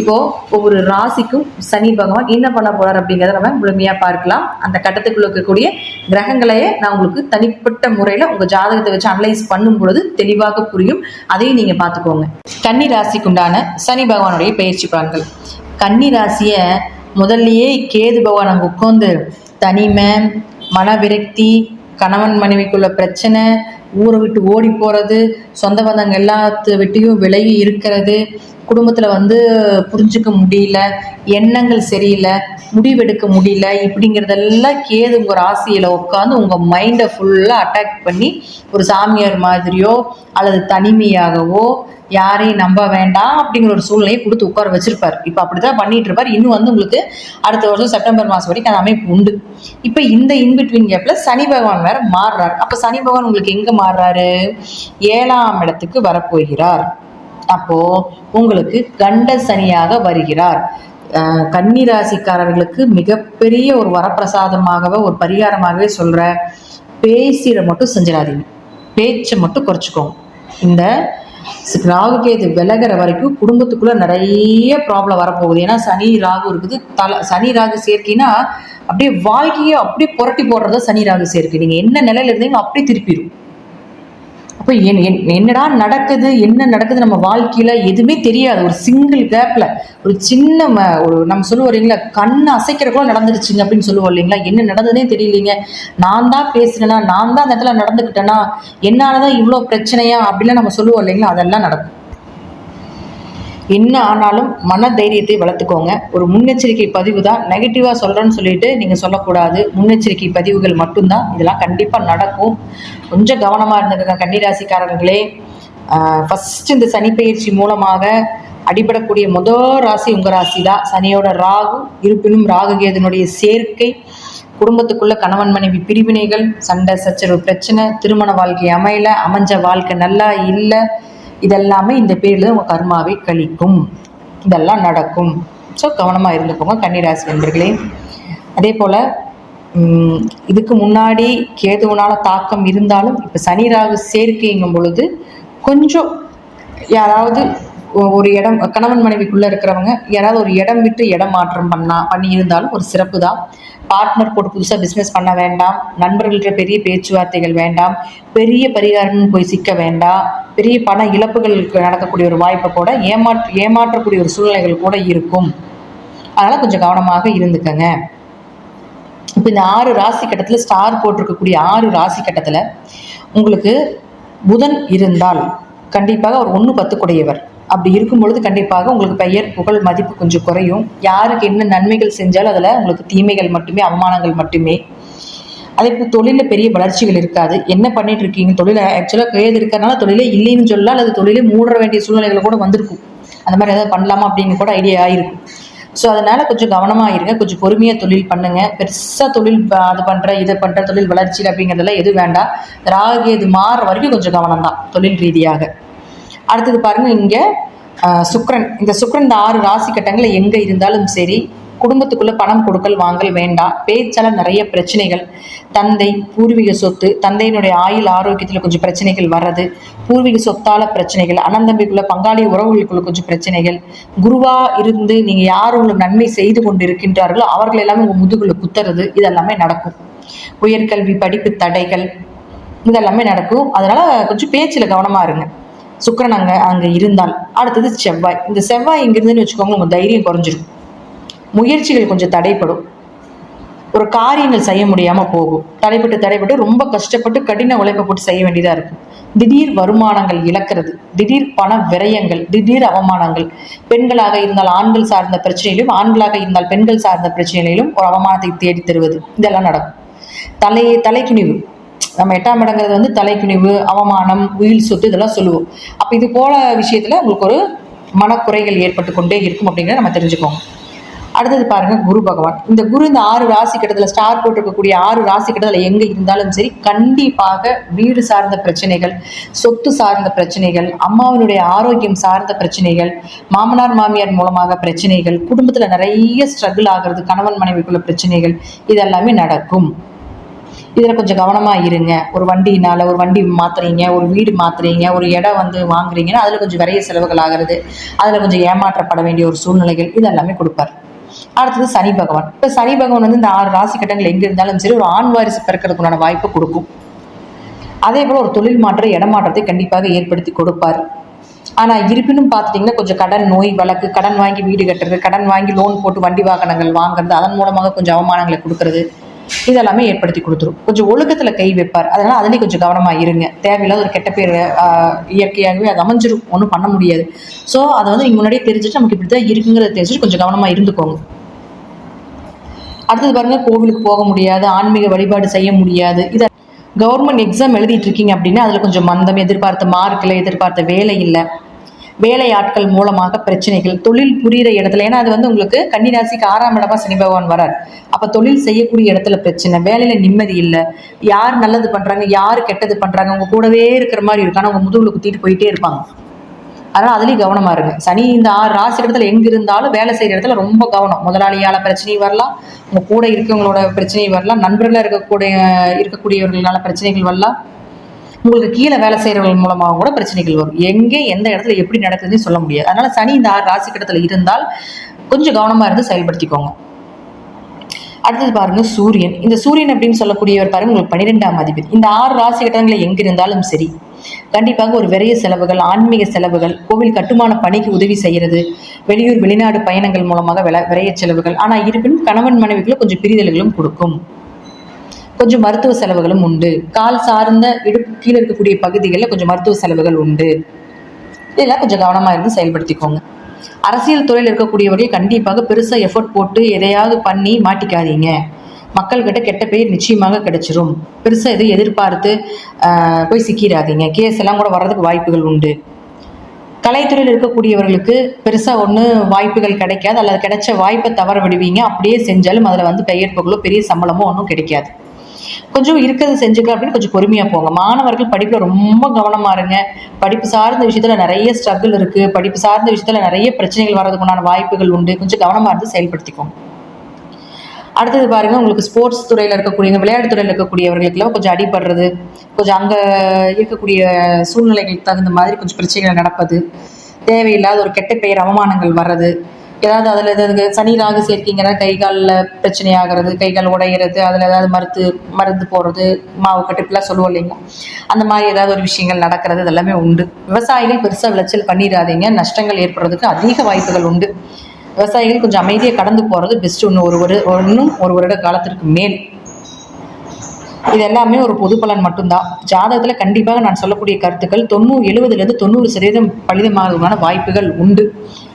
இப்போ ஒவ்வொரு ராசிக்கும் சனி பகவான் என்ன பண்ண போறார் அப்படிங்கிறத நம்ம முழுமையா பார்க்கலாம். அந்த கட்டத்துக்குள்ள இருக்கக்கூடிய கிரகங்களையே நான் உங்களுக்கு தனிப்பட்ட முறையில உங்க ஜாதகத்தை வச்சு அனலைஸ் பண்ணும் பொழுது தெளிவாக புரியும். அதையும் நீங்க பார்த்துக்கோங்க. கன்னி ராசிக்குண்டான சனி பகவானுடைய பயிற்சி பலன்கள். கன்னி ராசிய முதல்லயே கேது பகவான் அங்க உட்காந்து தனிமை மன விரக்தி கணவன் மனைவிக்குள்ள பிரச்சனை ஊரை விட்டு ஓடி போகிறது சொந்த பந்தங்கள் எல்லாத்து விட்டையும் விலகி இருக்கிறது குடும்பத்தில் வந்து புரிஞ்சுக்க முடியல எண்ணங்கள் சரியில்லை முடிவெடுக்க முடியல இப்படிங்கிறதெல்லாம் கேது உங்கள் ராசியில் உட்காந்து உங்கள் மைண்டை ஃபுல்லாக அட்டாக் பண்ணி ஒரு சாமியார் மாதிரியோ அல்லது தனிமையாகவோ யாரையும் நம்ப வேண்டாம் அப்படிங்கிற ஒரு சூழ்நிலையை கொடுத்து உட்கார வச்சிருப்பார். இப்போ அப்படிதான் பண்ணிட்டு இருப்பார் இன்னும் வந்து உங்களுக்கு அடுத்த வருஷம் செப்டம்பர் மாதம் வரைக்கும் அந்த அமைப்பு உண்டு. இப்போ இந்த இன்பிட்வீன் கேப்பில் சனி பகவான் வேற மாறுறாரு. அப்போ சனி பகவான் உங்களுக்கு எங்கே மாறுறாரு? ஏழாம் இடத்துக்கு வரப்போகிறார். அப்போ உங்களுக்கு கண்ட சனியாக வருகிறார். கன்னிராசிக்காரர்களுக்கு ராசிக்காரர்களுக்கு மிகப்பெரிய ஒரு வரப்பிரசாதமாகவே ஒரு பரிகாரமாகவே சொல்ற பேசிட மட்டும் செஞ்சிடாதீங்க. பேச்சை மட்டும் குறைச்சிக்கோங்க. இந்த ராகுகேது விலகிற வரைக்கும் குடும்பத்துக்குள்ள நிறைய ப்ராப்ளம் வரப்போகுது. ஏன்னா சனி ராகு இருக்குது. தலை சனி ராகு சேர்க்கைனா அப்படியே வாழ்க்கையை அப்படியே புரட்டி போடுறதா சனி ராகு சேர்க்கை. நீங்க என்ன நிலையில இருந்தீங்க அப்படியே திருப்பிடும் அப்போ என் என்- என்னடா நடக்குது? என்ன நடக்குது? நம்ம வாழ்க்கையில் எதுவுமே தெரியாது. ஒரு சிங்கிள் கேப்பில் ஒரு சின்ன ம- ஒரு நம்ம சொல்லுவோம் இல்லைங்களா கண்ணை அசைக்கிறக்குள்ள நடந்துருச்சுங்க அப்படின்னு சொல்லுவோம் இல்லைங்களா என்ன நடந்ததுனே தெரியலீங்க. நான் தான் பேசுனேனா நான் தான் அந்த இடத்துல நடந்துக்கிட்டேனா என்னாலதான் இவ்வளோ பிரச்சனையா அப்படிலாம் நம்ம சொல்லுவோம் இல்லைங்களா அதெல்லாம் நடக்கும். என்ன ஆனாலும் மன தைரியத்தை வளர்த்துக்கோங்க. ஒரு முன்னெச்சரிக்கை பதிவு தான் நெகட்டிவாக சொல்கிறேன்னு சொல்லிட்டு நீங்கள் சொல்லக்கூடாது. முன்னெச்சரிக்கை பதிவுகள் மட்டும்தான். இதெல்லாம் கண்டிப்பாக நடக்கும். கொஞ்சம் கவனமாக இருந்துக்கங்க கன்னிராசிக்காரர்களே. ஃபஸ்ட் இந்த சனிப்பெயர்ச்சி மூலமாக அடிபடக்கூடிய முதல் ராசி உங்கள் ராசி தான் சனியோட ராகு இருப்பினும் ராகுகேதனுடைய சேர்க்கை குடும்பத்துக்குள்ள கணவன் மனைவி பிரிவினைகள் சண்டை சச்சரவு பிரச்சனை திருமண வாழ்க்கை அமையல அமைஞ்ச வாழ்க்கை நல்லா இல்லை இதெல்லாமே இந்த பேரில் உங்கள் கர்மாவை கழிக்கும். இதெல்லாம் நடக்கும். ஸோ கவனமாக இருந்துக்கோங்க கன்னிராசி நண்பர்களே. அதே போல் இதுக்கு முன்னாடி கேதுவனால தாக்கம் இருந்தாலும் இப்போ சனி ராகு சேர்க்கைங்கும் பொழுது கொஞ்சம் யாராவது ஒரு இடம் கணவன் மனைவிக்குள்ளே இருக்கிறவங்க யாராவது ஒரு இடம் விட்டு இடம் மாற்றம் பண்ணா இருந்தாலும் ஒரு சிறப்பு தான். பார்ட்னர் போட்டு புதுசாக பிஸ்னஸ் பண்ண வேண்டாம். நண்பர்கள்ட்ட பெரிய பேச்சுவார்த்தைகள் வேண்டாம். பெரிய பரிகாரம்னு போய் சிக்க வேண்டாம். பெரிய பண இழப்புகளுக்கு நடக்கக்கூடிய ஒரு வாய்ப்பை கூட ஏமாற்ற ஏமாற்றக்கூடிய ஒரு சூழ்நிலைகள் கூட இருக்கும். அதனால் கொஞ்சம் கவனமாக இருந்துக்கங்க. இப்போ இந்த ஆறு ராசி கட்டத்தில் ஸ்டார் போட்டிருக்கக்கூடிய ஆறு ராசி கட்டத்தில் உங்களுக்கு புதன் இருந்தால் கண்டிப்பாக அவர் ஒன்று பத்துக்குடையவர். அப்படி இருக்கும் பொழுது கண்டிப்பாக உங்களுக்கு பெயர் புகழ் மதிப்பு கொஞ்சம் குறையும். யாருக்கு என்ன நன்மைகள் செஞ்சாலும் அதில் உங்களுக்கு தீமைகள் மட்டுமே அவமானங்கள் மட்டுமே. அதே போல் தொழிலில் பெரிய வளர்ச்சிகள் இருக்காது. என்ன பண்ணிட்டு இருக்கீங்க? தொழிலை ஆக்சுவலாக கேது இருக்கிறனால தொழிலே இல்லைன்னு சொல்லலாம் அல்லது தொழிலே மூட வேண்டிய சூழ்நிலைகள் கூட வந்திருக்கும். அந்த மாதிரி ஏதாவது பண்ணலாமா அப்படின்னு கூட ஐடியா ஆயிருக்கும். ஸோ அதனால கொஞ்சம் கவனமாக இருங்க. கொஞ்சம் பொறுமையாக தொழில் பண்ணுங்க. பெருசாக தொழில் அது பண்ணுற இதை பண்ணுற தொழில் வளர்ச்சி அப்படிங்கிறதெல்லாம் எதுவும் வேண்டாம். ராகு இது மாற வரைக்கும் கொஞ்சம் கவனம் தான் தொழில் ரீதியாக. அடுத்தது பாருங்க இங்க சுக்ரன். இந்த சுக்ரன் இந்த ஆறு ராசி கட்டங்களில் எங்க இருந்தாலும் சரி குடும்பத்துக்குள்ள பணம் கொடுக்கல் வாங்கல் வேண்டாம். பேச்சால நிறைய பிரச்சனைகள். தந்தை பூர்வீக சொத்து தந்தையினுடைய ஆயுள் ஆரோக்கியத்துல கொஞ்சம் பிரச்சனைகள் வர்றது பூர்வீக சொத்தால பிரச்சனைகள் அண்ணந்தம்பிக்குள்ள பங்காளி உறவுகளுக்குள்ள கொஞ்சம் பிரச்சனைகள். குருவா இருந்து நீங்க யார் உங்களுக்கு நன்மை செய்து கொண்டு இருக்கின்றார்களோ அவர்கள் எல்லாமே உங்க முதுகுல குத்துறது இதெல்லாமே நடக்கும். உயர்கல்வி படிப்பு தடைகள் இதெல்லாமே நடக்கும். அதனால கொஞ்சம் பேச்சில் கவனமா இருங்க. சுக்கரன் அங்க அங்க இருந்தால் அடுத்தது செவ்வாய். இந்த செவ்வாய் இங்கிருந்துன்னு வச்சுக்கோங்க உங்க தைரியம் குறைஞ்சிரும் முயற்சிகள் கொஞ்சம் தடைப்படும். ஒரு காரியங்கள் செய்ய முடியாம போகும். தடைப்பட்டு தடைப்பட்டு ரொம்ப கஷ்டப்பட்டு கடின உழைப்பை போட்டு செய்ய வேண்டியதா இருக்கும். திடீர் வருமானங்கள் இழக்கிறது. திடீர் பண விரயங்கள் திடீர் அவமானங்கள். பெண்களாக இருந்தால் ஆண்கள் சார்ந்த பிரச்சனையிலும் ஆண்களாக இருந்தால் பெண்கள் சார்ந்த பிரச்சனைகளிலும் ஒரு அவமானத்தை தேடி தருவது. இதெல்லாம் நடக்கும். தலை தலைக்குனிவு. நம்ம எட்டாம் இடங்கிறது வந்து தலைக்குனிவு அவமானம் உயில் சொத்து இதெல்லாம் சொல்லுவோம். அப்போ இது போல விஷயத்தில் உங்களுக்கு ஒரு மனக்குறைகள் ஏற்பட்டு கொண்டே இருக்கும் அப்படிங்கிறத நம்ம தெரிஞ்சுக்கோங்க. அடுத்தது பாருங்க குரு பகவான். இந்த குரு இந்த ஆறு ராசி கட்டத்தில் ஸ்டார் போட்டிருக்கக்கூடிய ஆறு ராசி கட்டத்தில் எங்கே இருந்தாலும் சரி கண்டிப்பாக வீடு சார்ந்த பிரச்சனைகள் சொத்து சார்ந்த பிரச்சனைகள் அம்மாவினுடைய ஆரோக்கியம் சார்ந்த பிரச்சனைகள் மாமனார் மாமியார் மூலமாக பிரச்சனைகள் குடும்பத்தில் நிறைய ஸ்ட்ரகிள் ஆகிறது கணவன் மனைவிக்குள்ள பிரச்சனைகள் இதெல்லாமே நடக்கும். இதில் கொஞ்சம் கவனமாக இருங்க. ஒரு வண்டினால ஒரு வண்டி மாத்துறீங்க ஒரு வீடு மாத்துறீங்க ஒரு இடம் வந்து வாங்குறீங்கன்னா அதில் கொஞ்சம் விரைய செலவுகள் ஆகிறது. அதில் கொஞ்சம் ஏமாற்றப்பட வேண்டிய ஒரு சூழ்நிலைகள் இதெல்லாமே கொடுப்பார். அடுத்தது சனி பகவான். இப்போ சனி பகவான் வந்து இந்த ஆறு ராசி கட்டங்கள் எங்கே இருந்தாலும் சரி ஒரு ஆண் வாரிசு பிறக்கிறதுக்குண்டான வாய்ப்பை கொடுக்கும். அதே போல் ஒரு தொழில் மாற்ற இடமாற்றத்தை கண்டிப்பாக ஏற்படுத்தி கொடுப்பார். ஆனால் இருப்பினும் பார்த்துட்டிங்கன்னா கொஞ்சம் கடன் நோய் வழக்கு கடன் வாங்கி வீடு கட்டுறது கடன் வாங்கி லோன் போட்டு வண்டி வாகனங்கள் வாங்குறது அதன் மூலமாக கொஞ்சம் அவமானங்களை கொடுக்கறது இதெல்லாமே ஏற்படுத்தி கொடுத்துரும். கொஞ்சம் ஒழுக்கத்தில் கை வைப்பார். அதனால் அதுலேயும் கொஞ்சம் கவனமாக இருங்க. தேவையில்லாத ஒரு கெட்ட பேர் ஆஹ், இயற்கையாகவே அது அமைஞ்சிரும். ஒன்றும் பண்ண முடியாது. ஸோ அதை வந்து நீங்கள் முன்னாடியே தெரிஞ்சுட்டு நமக்கு இப்படி தான் இருக்குங்கிறத தெரிஞ்சுட்டு கொஞ்சம் கவனமாக இருந்துக்கோங்க. அடுத்தது பாருங்க கோவிலுக்கு போக முடியாது ஆன்மீக வழிபாடு செய்ய முடியாது. இதை கவர்மெண்ட் எக்ஸாம் எழுதிட்டு இருக்கீங்க அப்படின்னா அதில் கொஞ்சம் மந்தம் எதிர்பார்த்த மார்க் இல்லை எதிர்பார்த்த வேலை இல்லை. வேலை ஆட்கள் மூலமாக பிரச்சனைகள் தொழில் புரிகிற இடத்துல ஏன்னா அது வந்து உங்களுக்கு கன்னிராசிக்கு ஆறாம் இடமா சனி பகவான் வரார். அப்போ தொழில் செய்யக்கூடிய இடத்துல பிரச்சனை வேலையில நிம்மதி இல்லை யார் நல்லது பண்றாங்க யார் கெட்டது பண்றாங்க உங்க கூடவே இருக்கிற மாதிரி இருக்கு அவங்க உங்க முதுகுல குத்திட்டு போயிட்டே இருப்பாங்க. அதனால் அதுலேயும் கவனமா இருங்க. சனி இந்த ஆறு ராசி இடத்துல எங்க இருந்தாலும் வேலை செய்யற இடத்துல ரொம்ப கவனம். முதலாளியால பிரச்சனையும் வரலாம் உங்க கூட இருக்கவங்களோட பிரச்சனையும் வரலாம் நண்பர்களாக இருக்கக்கூடிய இருக்கக்கூடியவர்களால பிரச்சனைகள் வரலாம். உங்களுக்கு கீழே வேலை செய்கிறவர்கள் மூலமாக கூட பிரச்சனைகள் வரும். எங்கே எந்த இடத்துல எப்படி நடக்குதுன்னு சொல்ல முடியாது. அதனால சனி இந்த ஆறு ராசி இடத்துல இருந்தால் கொஞ்சம் கவனமாக இருந்து செயல்படுத்திக்கோங்க. அடுத்தது பாருங்க சூரியன். இந்த சூரியன் அப்படின்னு சொல்லக்கூடியவர் பாருங்க உங்களுக்கு பன்னிரெண்டாம் அதிபதி. இந்த ஆறு ராசி கட்டங்களை எங்க இருந்தாலும் சரி கண்டிப்பாக ஒரு விரைய செலவுகள் ஆன்மீக செலவுகள் கோவில் கட்டுமான பணிக்கு உதவி செய்கிறது வெளியூர் வெளிநாடு பயணங்கள் மூலமாக வில விரைய செலவுகள். ஆனால் இருப்பினும் கணவன் மனைவிக்குள்ள கொஞ்சம் பிரிதல்களும் கொடுக்கும். கொஞ்சம் மருத்துவ செலவுகளும் உண்டு. கால் சார்ந்த இடுப்பு கீழே இருக்கக்கூடிய பகுதிகளில் கொஞ்சம் மருத்துவ செலவுகள் உண்டு. இதெல்லாம் கொஞ்சம் கவனமாக இருந்து செயல்படுத்திக்கோங்க. அரசியல் துறையில் இருக்கக்கூடியவர்கள் கண்டிப்பாக பெருசாக எஃபர்ட் போட்டு எதையாவது பண்ணி மாட்டிக்காதீங்க. மக்கள்கிட்ட கெட்ட பெயர் நிச்சயமாக கிடைச்சிரும். பெருசாக எதுவும் எதிர்பார்த்து போய் சிக்கிறாதீங்க கேஸ் எல்லாம் கூட வர்றதுக்கு வாய்ப்புகள் உண்டு. கலைத்துறையில் இருக்கக்கூடியவர்களுக்கு பெருசாக ஒன்று வாய்ப்புகள் கிடைக்காது. அல்லது கிடைச்ச வாய்ப்பை தவற விடுவீங்க. அப்படியே செஞ்சாலும் அதில் வந்து பெயர் பெரிய சம்பளமோ ஒன்றும் கிடைக்காது. கொஞ்சம் இருக்கிறது செஞ்சுக்க அப்படின்னு கொஞ்சம் பொறுமையாக போங்க. மாணவர்கள் படிப்பில் ரொம்ப கவனமாக இருங்க. படிப்பு சார்ந்த விஷயத்தில் நிறைய ஸ்ட்ரகிள் இருக்குது படிப்பு சார்ந்த விஷயத்தில் நிறைய பிரச்சனைகள் வர்றதுக்குண்டான வாய்ப்புகள் உண்டு. கொஞ்சம் கவனமாக இருந்து செயல்படுத்திக்கோங்க. அடுத்தது பாருங்க உங்களுக்கு ஸ்போர்ட்ஸ் துறையில் இருக்கக்கூடிய விளையாட்டு துறையில் இருக்கக்கூடியவர்களுக்கெல்லாம் கொஞ்சம் அடிபடுறது கொஞ்சம் அங்கே இருக்கக்கூடிய சூழ்நிலைகளுக்கு தகுந்த மாதிரி கொஞ்சம் பிரச்சனைகள் நடப்பது தேவையில்லாத ஒரு கெட்ட பெயர் அவமானங்கள் வர்றது ஏதாவது அதில் எதாவது சனி ராகு சேர்க்கிங்கன்னா கை காலில் பிரச்சனை ஆகிறது கை கால் உடையிறது அதில் ஏதாவது மருந்து மருந்து போகிறது மாவு கட்டுப்பெல்லாம் சொல்லுவோம் இல்லைங்களா? அந்த மாதிரி ஏதாவது ஒரு விஷயங்கள் நடக்கிறது இதெல்லாமே உண்டு. விவசாயிகள் பெருசாக விளைச்சல் பண்ணிடாதீங்க. நஷ்டங்கள் ஏற்படுறதுக்கு அதிக வாய்ப்புகள் உண்டு. விவசாயிகள் கொஞ்சம் அமைதியாக கடந்து போகிறது பெஸ்ட் ஒன்று ஒரு ஒரு இன்னும் ஒரு வருட காலத்திற்கு மேல். இது எல்லாமே ஒரு பொது பலன் மட்டும்தான். ஜாதகத்தில் கண்டிப்பாக நான் சொல்லக்கூடிய கருத்துக்கள் தொண்ணூறு எழுபதுலேருந்து தொண்ணூறு சதவீதம் பலிதமாகிறதுக்கான வாய்ப்புகள் உண்டு.